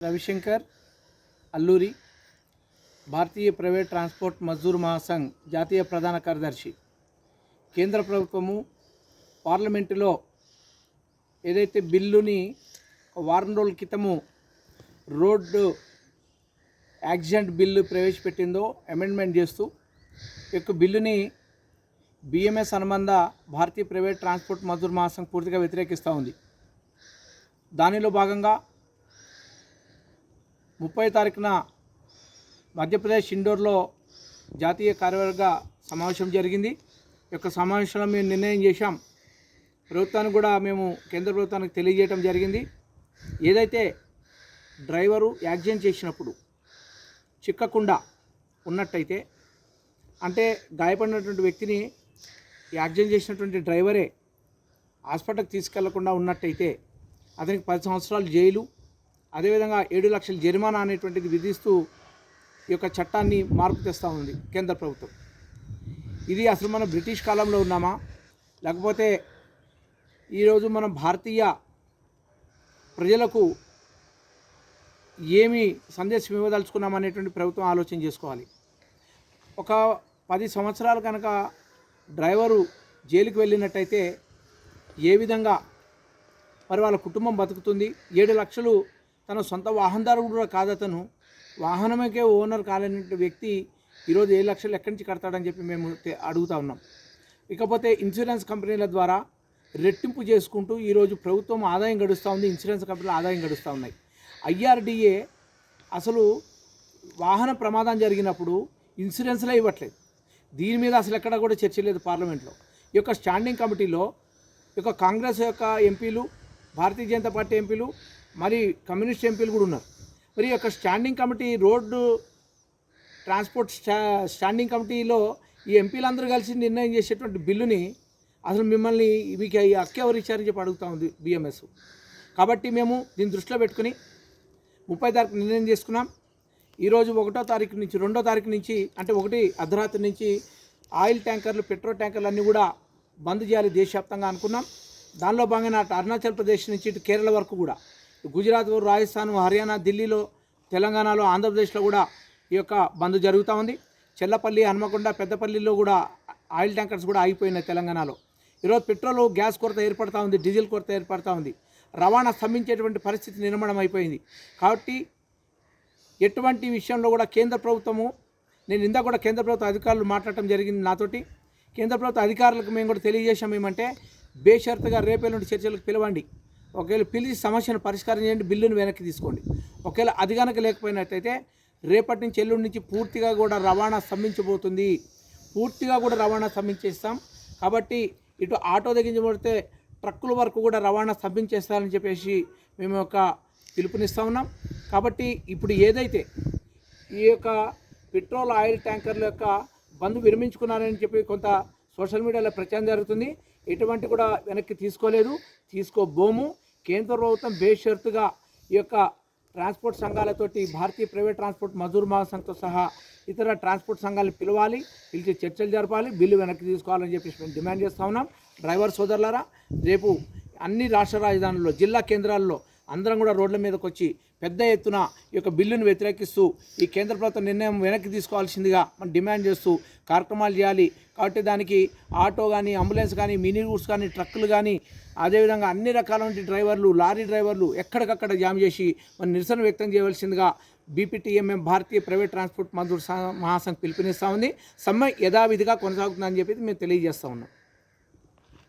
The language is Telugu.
రవిశంకర్ అల్లూరి భారతీయ ప్రైవేట్ ట్రాన్స్పోర్ట్ మజ్దూర్ మహాసంఘ్ జాతీయ ప్రధాన కార్యదర్శి. కేంద్ర ప్రభుత్వము పార్లమెంటులో ఏదైతే బిల్లుని వారం రోజుల క్రితము రోడ్డు యాక్సిడెంట్ బిల్లు ప్రవేశపెట్టిందో అమెండ్మెంట్ చేస్తూ ఈ యొక్క బిల్లుని బిఎంఎస్ అనుబంధ భారతీయ ప్రైవేట్ ట్రాన్స్పోర్ట్ మజ్దూర్ మహాసంఘ్ పూర్తిగా వ్యతిరేకిస్తూ ఉంది. దానిలో భాగంగా ముప్పై తారీఖున మధ్యప్రదేశ్ ఇండోర్లో జాతీయ కార్యవర్గ సమావేశం జరిగింది. యొక్క సమావేశంలో మేము నిర్ణయం చేశాం. ప్రభుత్వానికి కూడా మేము కేంద్ర ప్రభుత్వానికి తెలియజేయడం జరిగింది. ఏదైతే డ్రైవరు యాక్సిడెంట్ చేసినప్పుడు చిక్కకుండా ఉన్నట్టయితే అంటే గాయపడినటువంటి వ్యక్తిని యాక్సిడెంట్ చేసినటువంటి డ్రైవరే హాస్పిటల్కి తీసుకెళ్ళకుండా ఉన్నట్టయితే అతనికి పది సంవత్సరాలు జైలు అదేవిధంగా ఏడు లక్షల జరిమానా అనేటువంటిది విధిస్తూ ఈ యొక్క చట్టాన్ని మార్పు తెస్తూ ఉంది కేంద్ర ప్రభుత్వం. ఇది అసలు మనం బ్రిటిష్ కాలంలో ఉన్నామా? లేకపోతే ఈరోజు మనం భారతీయ ప్రజలకు ఏమి సందేశం ఇవ్వదలుచుకున్నాం అనేటువంటి ప్రభుత్వం ఆలోచన చేసుకోవాలి. ఒక పది సంవత్సరాలు కనుక డ్రైవరు జైలుకి వెళ్ళినట్టయితే ఏ విధంగా? మరి వాళ్ళ కుటుంబం బతుకుతుంది. ఏడు లక్షలు తన సొంత వాహనదారు కూడా కాదతను వాహనమకే ఓనర్ కాలేని వ్యక్తి ఈరోజు ఏడు లక్షలు ఎక్కడి నుంచి కడతాడని చెప్పి మేము అడుగుతా ఉన్నాం. ఇకపోతే ఇన్సూరెన్స్ కంపెనీల ద్వారా రెట్టింపు చేసుకుంటూ ఈరోజు ప్రభుత్వం ఆదాయం గడుస్తూ ఉంది ఇన్సూరెన్స్ కంపెనీలు ఆదాయం గడుస్తూ ఉన్నాయి. ఐఆర్డిఏ అసలు వాహన ప్రమాదం జరిగినప్పుడు ఇన్సూరెన్స్లే ఇవ్వట్లేదు. దీని మీద అసలు ఎక్కడ కూడా చర్చ లేదు పార్లమెంట్లో. ఈ యొక్క స్టాండింగ్ కమిటీలో ఈ యొక్క కాంగ్రెస్ యొక్క ఎంపీలు భారతీయ జనతా పార్టీ ఎంపీలు మరి కమ్యూనిస్ట్ ఎంపీలు కూడా ఉన్నారు. మరి యొక్క స్టాండింగ్ కమిటీ రోడ్డు ట్రాన్స్పోర్ట్ స్టా స్టాండింగ్ కమిటీలో ఈ ఎంపీలందరూ కలిసి నిర్ణయం చేసేటువంటి బిల్లుని అసలు మిమ్మల్ని మీకు ఈ హక్కు ఎవరు ఇచ్చారని చెప్పి అడుగుతా ఉంది బిఎంఎస్. కాబట్టి మేము దీన్ని దృష్టిలో పెట్టుకుని ముప్పై తారీఖు నిర్ణయం చేసుకున్నాం. ఈరోజు ఒకటో తారీఖు నుంచి రెండో తారీఖు నుంచి అంటే ఒకటి అర్ధరాత్రి నుంచి ఆయిల్ ట్యాంకర్లు పెట్రోల్ ట్యాంకర్లు అన్నీ కూడా బంద్ చేయాలి దేశవ్యాప్తంగా అనుకున్నాం. దానిలో భాగంగా అటు అరుణాచల్ ప్రదేశ్ నుంచి ఇటు కేరళ వరకు కూడా గుజరాత్ రాజస్థాన్ హర్యానా ఢిల్లీలో తెలంగాణలో ఆంధ్రప్రదేశ్లో కూడా ఈ యొక్క బంద్ జరుగుతూ ఉంది. చెల్లపల్లి హనుమకొండ పెద్దపల్లిలో కూడా ఆయిల్ ట్యాంకర్స్ కూడా ఆగిపోయినాయి తెలంగాణలో. ఈరోజు పెట్రోల్ గ్యాస్ కొరత ఏర్పడతా ఉంది డీజిల్ కొరత ఏర్పడతా ఉంది. రవాణా స్తంభించేటువంటి పరిస్థితి నిర్మాణం అయిపోయింది. కాబట్టి ఎటువంటి విషయంలో కూడా కేంద్ర ప్రభుత్వము నేను ఇందాక కూడా కేంద్ర ప్రభుత్వ అధికారులు మాట్లాడటం జరిగింది నాతోటి. కేంద్ర ప్రభుత్వ అధికారులకు మేము కూడా తెలియజేసాం ఏమంటే బేషరతుగా రేపేళ్ళ చర్చలకు పిలవండి. ఒకవేళ పిలిచి సమస్యను పరిష్కారం చేయండి బిల్లును వెనక్కి తీసుకోండి. ఒకవేళ అది కనుక లేకపోయినట్టయితే రేపటి నుంచి ఎల్లుండి నుంచి పూర్తిగా కూడా రవాణా స్తంభించబోతుంది. పూర్తిగా కూడా రవాణా స్తంభించేస్తాం. కాబట్టి ఇటు ఆటో దగ్గర ట్రక్కుల వరకు కూడా రవాణా స్తంభించేస్తారని చెప్పేసి మేము ఒక పిలుపునిస్తూ ఉన్నాం. కాబట్టి ఇప్పుడు ఏదైతే ఈ యొక్క పెట్రోల్ ఆయిల్ ట్యాంకర్ల యొక్క బంద్ విరమించుకున్నారని చెప్పి కొంత సోషల్ మీడియాలో ప్రచారం జరుగుతుంది. ఎటువంటి కూడా వెనక్కి తీసుకోలేదు. తీసుకోబోము. కేంద్ర ప్రభుత్వం బేషరతుగా ఈ యొక్క ట్రాన్స్పోర్ట్ సంఘాలతోటి భారతీయ ప్రైవేట్ ట్రాన్స్పోర్ట్ మజూర్ మహాసంఘ్తో సహా ఇతర ట్రాన్స్పోర్ట్ సంఘాలను పిలవాలి. పిలిచి చర్చలు జరపాలి. బిల్లు వెనక్కి తీసుకోవాలని చెప్పేసి మేము డిమాండ్ చేస్తూ ఉన్నాం. డ్రైవర్ సోదరులారా రేపు అన్ని రాష్ట్ర రాజధానుల్లో జిల్లా కేంద్రాల్లో అందరం కూడా రోడ్ల మీదకి వచ్చి పెద్ద ఎత్తున ఈ యొక్క బిల్లును వ్యతిరేకిస్తూ ఈ కేంద్ర ప్రభుత్వ నిర్ణయం వెనక్కి తీసుకోవాల్సిందిగా మనం డిమాండ్ చేస్తూ కార్యక్రమాలు చేయాలి. కాబట్టి దానికి ఆటో కానీ అంబులెన్స్ కానీ మినీ రూట్స్ కానీ ట్రక్కులు కానీ అదేవిధంగా అన్ని రకాలైన డ్రైవర్లు లారీ డ్రైవర్లు ఎక్కడికక్కడ జామ్ చేసి మన నిరసన వ్యక్తం చేయవలసిందిగా BPTMM Bharatiya private transport Mazdoor Mahasangh పిలుపునిస్తూ ఉంది. సమ్మె యథావిధిగా కొనసాగుతుందని చెప్పి మేము తెలియజేస్తా ఉన్నాం.